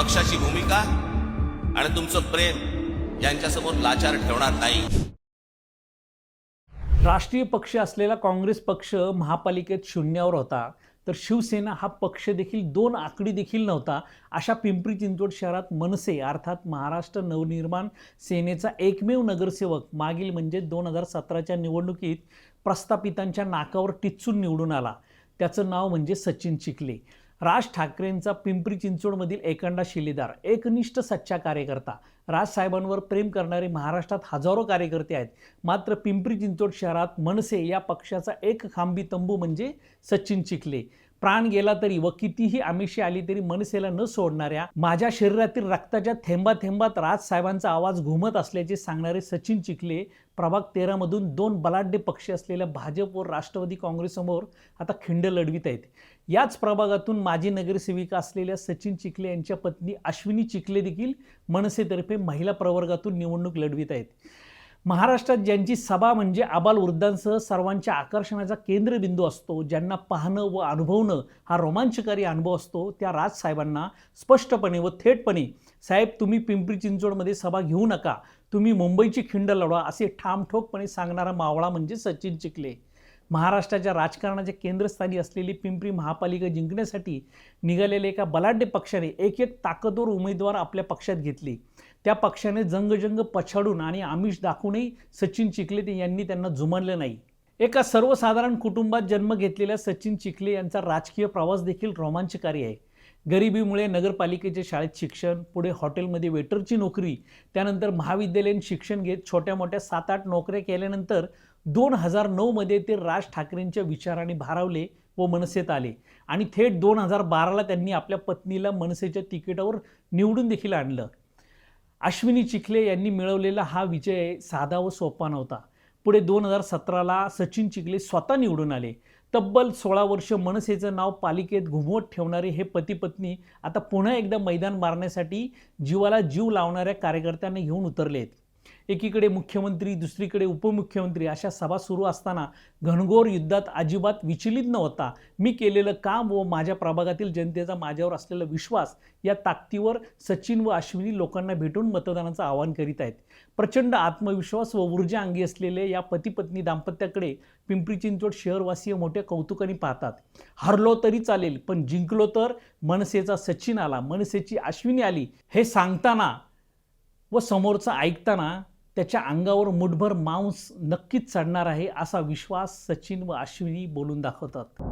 पक्षाची भूमिका आणि तुमचं प्रेम यांच्यासमोर लाचार ठेवणार नाही. राष्ट्रीय पक्ष असलेला काँग्रेस पक्ष महापालिकेत शून्यावर होता. तर शिवसेना हा पक्ष देखील दोन आकडी देखील नव्हता. अशा पिंपरी चिंचवड शहरात मनसे अर्थात महाराष्ट्र नवनिर्माण सेनेचा एकमेव नगरसेवक मागील म्हणजे दोन हजार सतराच्या निवडणुकीत प्रस्थापितांच्या नाकावर टिच्चून निवडून आला. त्याचं नाव म्हणजे सचिन चिखले. राज ठाकरेंचा पिंपरी चिंचवडमधील एकांडा शिलेदार एकनिष्ठ सच्चा कार्यकर्ता. राजसाहेबांवर प्रेम करणारे महाराष्ट्रात हजारो कार्यकर्ते आहेत. मात्र पिंपरी चिंचवड शहरात मनसे या पक्षाचा एक खांबी तंबू म्हणजे सचिन चिखले. प्राण गेला तरी व कितीही आमिषी आली तरी मनसेला न सोडणाऱ्या माझ्या शरीरातील रक्ताच्या थेंबा थेंबात राजसाहेबांचा आवाज घुमत असल्याचे सांगणारे सचिन चिखले प्रभाग तेरामधून दोन बलाढ्य पक्ष असलेल्या भाजप व राष्ट्रवादी काँग्रेससमोर आता खिंड लढवित आहेत. याच प्रभागातून माजी नगरसेविका असलेल्या सचिन चिखले यांच्या पत्नी अश्विनी चिखले देखील मनसेतर्फे महिला प्रवर्गातून निवडणूक लढवित आहेत. महाराष्ट्रात ज्यांची सभा म्हणजे आबाल वृद्धांसह सर्वांच्या आकर्षणाचा केंद्रबिंदू असतो ज्यांना पाहणं व अनुभवणं हा रोमांचकारी अनुभव असतो त्या राजसाहेबांना स्पष्टपणे व थेटपणे साहेब तुम्ही पिंपरी चिंचवडमध्ये सभा घेऊ नका. तुम्ही मुंबईची खिंड लढवा असे ठामठोकपणे सांगणारा मावळा म्हणजे सचिन चिखले. महाराष्ट्राच्या राजकारणाच्या केंद्रस्थानी असलेली पिंपरी महापालिका जिंकण्यासाठी निघालेल्या एका बलाढ्य पक्षाने एक एक ताकदवर उमेदवार आपल्या पक्षात घेतली. त्या पक्षाने जंगजंग पछाडून आणि आमिष दाखवूनही सचिन चिखले यांनी त्यांना जुमानलं नाही. एका सर्वसाधारण कुटुंबात जन्म घेतलेल्या सचिन चिखले यांचा राजकीय प्रवास देखील रोमांचकारी आहे. गरिबीमुळे नगरपालिकेच्या शाळेत शिक्षण पुढे हॉटेलमध्ये वेटरची नोकरी त्यानंतर महाविद्यालयीन शिक्षण घेत छोट्या मोठ्या सात आठ नोकऱ्या केल्यानंतर दोन हजार नऊमध्ये ते राज ठाकरेंच्या विचाराने भारावले व मनसेत आले. आणि थेट दोन हजार बाराला त्यांनी आपल्या पत्नीला मनसेच्या तिकिटावर निवडून देखील आणलं. अश्विनी चिखले यांनी मिळवलेला हा विजय साधा व सोपा नव्हता. पुढे दोन हजार सतराला सचिन चिखले स्वतः निवडून आले. तब्बल सोळा वर्ष मनसेचं नाव पालिकेत घुमवत ठेवणारे हे पती पत्नी आता पुन्हा एकदा मैदान मारण्यासाठी जीवाला जीव लावणाऱ्या कार्यकर्त्यांना घेऊन उतरले आहेत एकीकडे मुख्यमंत्री दुसरीकडे उपमुख्यमंत्री अशा सभा सुरू असताना घनघोर युद्धात अजिबात विचलित न होता मी केलेलं काम व माझ्या प्रभागातील जनतेचा माझ्यावर असलेला विश्वास या ताकदीवर सचिन व अश्विनी लोकांना भेटून मतदानाचं आवाहन करीत आहेत. प्रचंड आत्मविश्वास व ऊर्जा अंगी असलेले या पती पत्नी दाम्पत्याकडे पिंपरी चिंचवड शहरवासीय मोठ्या कौतुकाने पाहतात. हरलो तरी चालेल पण जिंकलो तर मनसेचा सचिन आला मनसेची अश्विनी आली हे सांगताना व समोरचं ऐकताना त्याच्या अंगावर मुठभर मांस नक्कीच चढणार आहे असा विश्वास सचिन व अश्विनी बोलून दाखवतात.